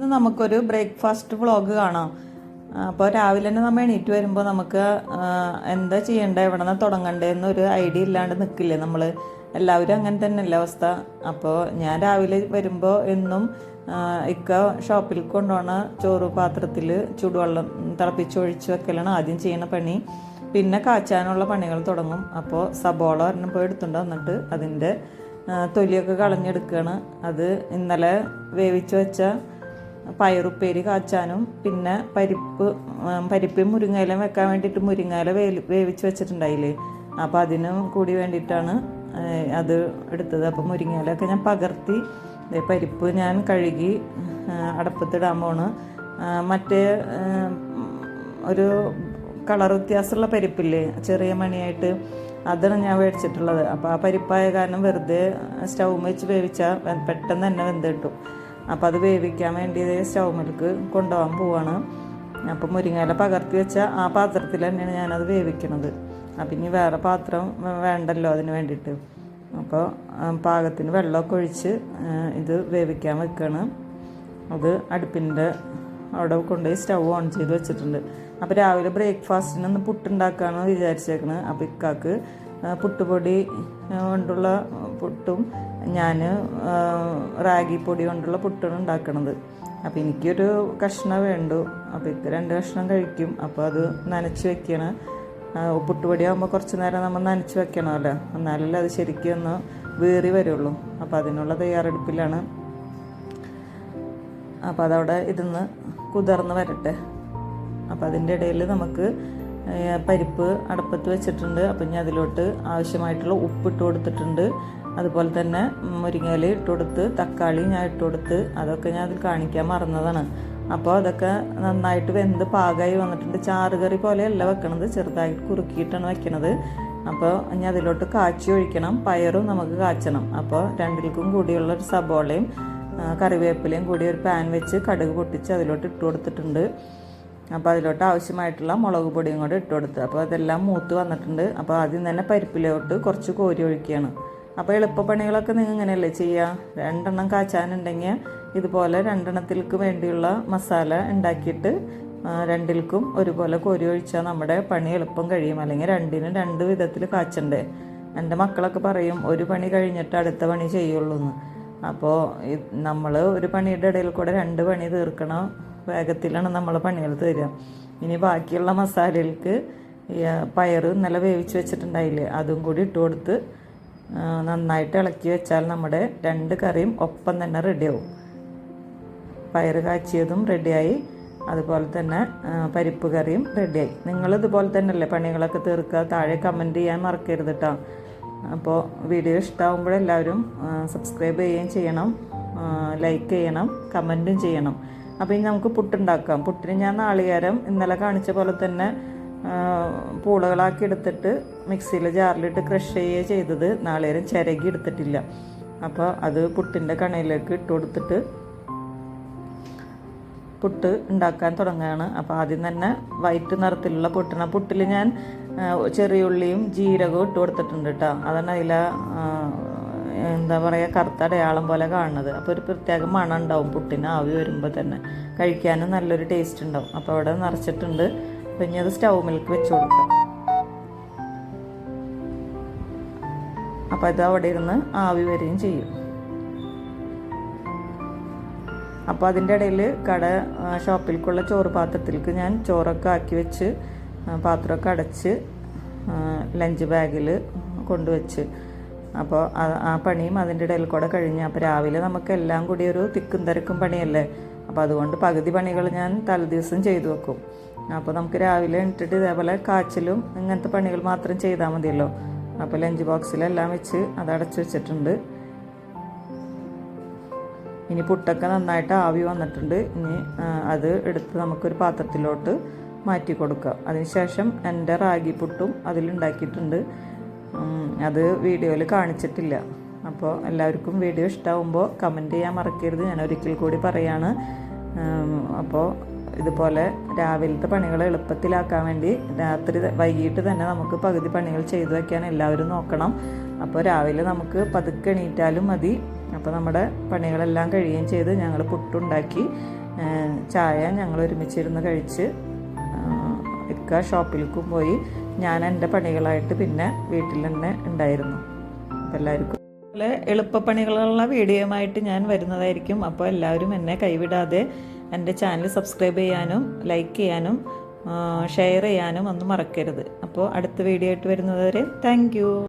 ഇന്ന് നമുക്കൊരു breakfast vlog കാണാം. അപ്പോൾ രാവിലെ തന്നെ നമ്മൾ എണീറ്റ് വരുമ്പോൾ നമുക്ക് എന്താ ചെയ്യേണ്ടത് എവിടെ നിന്ന് തുടങ്ങണ്ടേന്നൊരു ഐഡിയ ഇല്ലാണ്ട് നിൽക്കില്ലേ നമ്മൾ എല്ലാവരും അങ്ങനെ തന്നെയല്ലേ അവസ്ഥ. അപ്പോൾ ഞാൻ രാവിലെ വരുമ്പോൾ എന്നും ഇക്ക ഷോപ്പിൽ കൊണ്ടുപോണ ചോറ് പാത്രത്തിൽ ചൂടുവെള്ളം തിളപ്പിച്ചൊഴിച്ച് വെക്കലാണ് ആദ്യം ചെയ്യുന്ന പണി. പിന്നെ കാച്ചാനുള്ള പണികൾ തുടങ്ങും. അപ്പോൾ സബോള ഒരെണ്ണം പോയി എടുത്തുകൊണ്ട് വന്നിട്ട് അതിന്റെ തൊലിയൊക്കെ കളഞ്ഞെടുക്കുകയാണ് അത് ഇന്നലെ വേവിച്ച് വെച്ച പയറുപ്പേരി കാച്ചാനും പിന്നെ പരിപ്പ് പരിപ്പും മുരിങ്ങയിലും വെക്കാൻ വേണ്ടിയിട്ട് മുരിങ്ങയില വേലി വേവിച്ച് വെച്ചിട്ടുണ്ടായില്ലേ? അപ്പോൾ അതിനും കൂടി വേണ്ടിയിട്ടാണ് അത് എടുത്തത്. അപ്പോൾ മുരിങ്ങയിലൊക്കെ ഞാൻ പകർത്തി പരിപ്പ് ഞാൻ കഴുകി അടപ്പത്തിടാൻ പോണ്. മറ്റേ ഒരു കളർ വ്യത്യാസമുള്ള പരിപ്പില്ലേ ചെറിയ മണിയായിട്ട് അതാണ് ഞാൻ മേടിച്ചിട്ടുള്ളത് അപ്പോൾ ആ പരിപ്പായ കാരണം വെറുതെ സ്റ്റൗ വെച്ച് വേവിച്ചാൽ പെട്ടെന്ന് തന്നെ വെന്ത് കിട്ടും. അപ്പോൾ അത് വേവിക്കാൻ വേണ്ടി സ്റ്റൗമിലേക്ക് കൊണ്ടുപോകാൻ പോവാണ്. അപ്പം മുരിങ്ങയില പകർത്തി വെച്ച ആ പാത്രത്തിൽ തന്നെയാണ് ഞാനത് വേവിക്കണത്. അപ്പം ഇനി വേറെ പാത്രം വേണ്ടല്ലോ അതിന് വേണ്ടിയിട്ട്. അപ്പോൾ പാകത്തിന് വെള്ളമൊക്കെ ഒഴിച്ച് ഇത് വേവിക്കാൻ വെക്കുകയാണ് അത് അടുപ്പിന്റെ അവിടെ കൊണ്ടുപോയി സ്റ്റൗ ഓൺ ചെയ്ത് വെച്ചിട്ടുണ്ട്. അപ്പോൾ രാവിലെ ബ്രേക്ക്ഫാസ്റ്റിന് ഒന്ന് പുട്ടുണ്ടാക്കാമെന്ന് വിചാരിച്ചേക്കണ്. അപ്പോൾ ഇക്കാക്ക് പുട്ടുപൊടി കൊണ്ടുള്ള പുട്ടും ഞാൻ റാഗി പൊടി കൊണ്ടുള്ള പുട്ടാണ് ഉണ്ടാക്കണത്. അപ്പോൾ എനിക്കൊരു കഷ്ണം വേണ്ടു. അപ്പോൾ ഇത് രണ്ട് കഷ്ണം കഴിക്കും. അപ്പോൾ അത് നനച്ച് വെക്കണം. പുട്ടുപൊടി ആകുമ്പോൾ കുറച്ച് നേരം നമ്മൾ നനച്ച് വെക്കണമല്ലോ. എന്നാലല്ലേ അത് ശരിക്കും ഒന്ന് വേറി വരുള്ളൂ. അപ്പോൾ അതിനുള്ള തയ്യാറെടുപ്പിലാണ്. അപ്പോൾ അതവിടെ ഇരുന്ന് കുതിർന്ന് വരട്ടെ. അപ്പോൾ അതിന്റെ ഇടയിൽ നമുക്ക് പരിപ്പ് അടപ്പത്ത് വെച്ചിട്ടുണ്ട്. അപ്പം ഞാൻ അതിലോട്ട് ആവശ്യമായിട്ടുള്ള ഉപ്പ് ഇട്ട് കൊടുത്തിട്ടുണ്ട്. അതുപോലെ തന്നെ മുരിങ്ങയില ഇട്ട് കൊടുത്ത് തക്കാളി ഞാൻ ഇട്ട് കൊടുത്ത് അതൊക്കെ ഞാൻ അതിൽ കാണിക്കാൻ മറന്നതാണ്. അപ്പോൾ അതൊക്കെ നന്നായിട്ട് വെന്ത് പാകമായി വന്നിട്ടുണ്ട്. ചാറുകറി പോലെയല്ല വെക്കണത് ചെറുതായിട്ട് കുറുക്കിയിട്ടാണ് വെക്കണത്. അപ്പോൾ ഇനി അതിലോട്ട് കാച്ചി ഒഴിക്കണം. പയറും നമുക്ക് കാച്ചണം. അപ്പോൾ രണ്ടിൽക്കും കൂടിയുള്ള ഒരു സബോളയും കറിവേപ്പിലയും കൂടി ഒരു പാൻ വെച്ച് കടുക് പൊട്ടിച്ച് അതിലോട്ട് ഇട്ട് കൊടുത്തിട്ടുണ്ട്. അപ്പോൾ അതിലോട്ട് ആവശ്യമായിട്ടുള്ള മുളക് പൊടിയും കൂടെ ഇട്ട് കൊടുത്ത്. അപ്പോൾ അതെല്ലാം മൂത്ത് വന്നിട്ടുണ്ട്. അപ്പോൾ ആദ്യം തന്നെ പരിപ്പിലോട്ട് കുറച്ച് കോരി ഒഴിക്കുകയാണ്. അപ്പോൾ എളുപ്പപ്പണികളൊക്കെ നിങ്ങൾ ഇങ്ങനെയല്ലേ ചെയ്യുക? രണ്ടെണ്ണം കാച്ചാനുണ്ടെങ്കിൽ ഇതുപോലെ രണ്ടെണ്ണത്തിൽക്ക് വേണ്ടിയുള്ള മസാല ഉണ്ടാക്കിയിട്ട് രണ്ടിൽക്കും ഒരുപോലെ കോരി ഒഴിച്ചാൽ നമ്മുടെ പണി എളുപ്പം കഴിയും. അല്ലെങ്കിൽ രണ്ടിനും രണ്ട് വിധത്തിൽ കാച്ചണ്ടേ. എന്റെ മക്കളൊക്കെ പറയും ഒരു പണി കഴിഞ്ഞിട്ട് അടുത്ത പണി ചെയ്യുള്ളൂ എന്ന് അപ്പോൾ നമ്മൾ ഒരു പണിയുടെ ഇടയിൽ കൂടെ രണ്ട് പണി തീർക്കണ. വേഗത്തിലാണ് നമ്മൾ പണികൾ തരിക. ഇനി ബാക്കിയുള്ള മസാലകൾക്ക് പയർ ഇന്നലെ വേവിച്ച് വെച്ചിട്ടുണ്ടായില്ലേ അതും കൂടി ഇട്ട് കൊടുത്ത് നന്നായിട്ട് ഇളക്കി വെച്ചാൽ നമ്മുടെ രണ്ട് കറിയും ഒപ്പം തന്നെ റെഡിയാവും പയർ കാച്ചിയതും റെഡിയായി അതുപോലെ തന്നെ പരിപ്പ് കറിയും റെഡിയായി നിങ്ങൾ ഇതുപോലെ തന്നെ തന്നെയല്ലേ പണികളൊക്കെ തീർക്കുക? താഴെ കമന്റ് ചെയ്യാൻ മറക്കരുത് കേട്ടോ അപ്പോൾ വീഡിയോ ഇഷ്ടമാകുമ്പോഴെല്ലാവരും സബ്സ്ക്രൈബ് ചെയ്യുകയും ചെയ്യണം. ലൈക്ക് ചെയ്യണം കമന്റും ചെയ്യണം. അപ്പോൾ ഇനി നമുക്ക് പുട്ടുണ്ടാക്കാം. പുട്ടിന് ഞാൻ നാളികേരം ഇന്നലെ കാണിച്ച പോലെ തന്നെ പൂളുകളാക്കി എടുത്തിട്ട് മിക്സിയിൽ ജാറിലിട്ട് ക്രഷ് ചെയ്യുക ചെയ്തത്. നാളികേരം ചിരകി എടുത്തിട്ടില്ല. അപ്പോൾ അത് പുട്ടിന്റെ കണയിലേക്ക് ഇട്ട് കൊടുത്തിട്ട് പുട്ട് ഉണ്ടാക്കാൻ തുടങ്ങുകയാണ്. അപ്പോൾ ആദ്യം തന്നെ വൈറ്റ് നിറത്തിലുള്ള പുട്ടിന് പുട്ടിൽ ഞാൻ ചെറിയ ഉള്ളിയും ജീരകവും ഇട്ട് കൊടുത്തിട്ടുണ്ട് കേട്ടോ. അതാണ് അതിൽ എന്താ പറയുക കറുത്ത അടയാളം പോലെ കാണുന്നത്. അപ്പോൾ ഒരു പ്രത്യേക മണം ഉണ്ടാവും പുട്ടിന് ആവി വരുമ്പോൾ തന്നെ. കഴിക്കാനും നല്ലൊരു ടേസ്റ്റ് ഉണ്ടാവും. അപ്പോൾ അവിടെ നിറച്ചിട്ടുണ്ട്. അപ്പോൾ ഇനി അത് സ്റ്റൗ മിൽക്ക് വെച്ച് കൊടുക്കാം. അപ്പോൾ ഇത് അവിടെ ഇരുന്ന് ആവി വരികയും ചെയ്യും. അപ്പോൾ അതിന്റെ ഇടയിൽ കട ഷോപ്പിലേക്കുള്ള ചോറ് പാത്രത്തിലേക്ക് ഞാൻ ചോറൊക്കെ ആക്കി വെച്ച് പാത്രമൊക്കെ അടച്ച് ലഞ്ച് ബാഗിൽ കൊണ്ടുവച്ച് അപ്പോൾ ആ- പണിയും അതിന്റെ ഇടയിൽ കൂടെ കഴിഞ്ഞ്. അപ്പോൾ രാവിലെ നമുക്ക് എല്ലാം കൂടി ഒരു തിക്കും തിരക്കും പണിയല്ലേ? അപ്പോൾ അതുകൊണ്ട് പകുതി പണികൾ ഞാൻ തലേദിവസം ചെയ്തു വെക്കും. അപ്പോൾ നമുക്ക് രാവിലെ എണ്ണിട്ട് ഇതേപോലെ കാച്ചിലും ഇങ്ങനത്തെ പണികൾ മാത്രം ചെയ്താൽ മതിയല്ലോ. അപ്പോൾ ലഞ്ച് ബോക്സിലെല്ലാം വെച്ച് അത് അടച്ചു വെച്ചിട്ടുണ്ട്. ഇനി പുട്ടൊക്കെ നന്നായിട്ട് ആവി വന്നിട്ടുണ്ട്. ഇനി അത് എടുത്ത് നമുക്കൊരു പാത്രത്തിലോട്ട് മാറ്റി കൊടുക്കാം. അതിനുശേഷം എന്റെ റാഗി പുട്ടും അതിലുണ്ടാക്കിയിട്ടുണ്ട് അത് വീഡിയോയിൽ കാണിച്ചിട്ടില്ല. അപ്പോൾ എല്ലാവർക്കും വീഡിയോ ഇഷ്ടമാകുമ്പോൾ കമന്റ് ചെയ്യാൻ മറക്കരുത്. ഞാൻ ഒരിക്കൽ കൂടി പറയാണ്. അപ്പോൾ ഇതുപോലെ രാവിലത്തെ പണികൾ എളുപ്പത്തിലാക്കാൻ വേണ്ടി രാത്രി വൈകിട്ട് തന്നെ നമുക്ക് പകുതി പണികൾ ചെയ്തു വയ്ക്കാൻ എല്ലാവരും നോക്കണം. അപ്പോൾ രാവിലെ നമുക്ക് പതുക്കെ എണീറ്റാലും മതി. അപ്പോൾ നമ്മുടെ പണികളെല്ലാം കഴിയുകയും ചെയ്ത് ഞങ്ങൾ പുട്ടുണ്ടാക്കി ചായ ഞങ്ങൾ ഒരുമിച്ചിരുന്ന് കഴിച്ച് ഇക്ക ഷോപ്പിലേക്കും പോയി. ഞാൻ എന്റെ പണികളായിട്ട് പിന്നെ വീട്ടിൽ തന്നെ ഉണ്ടായിരുന്നു. അപ്പോൾ എല്ലാവർക്കും അതുപോലെ എളുപ്പപ്പണികളുള്ള വീഡിയോയുമായിട്ട് ഞാൻ വരുന്നതായിരിക്കും. അപ്പോൾ എല്ലാവരും എന്നെ കൈവിടാതെ എന്റെ ചാനൽ സബ്സ്ക്രൈബ് ചെയ്യാനും ലൈക്ക് ചെയ്യാനും ഷെയർ ചെയ്യാനും ഒന്നും മറക്കരുത്. അപ്പോൾ അടുത്ത വീഡിയോ ആയിട്ട് വരുന്നതുവരെ താങ്ക്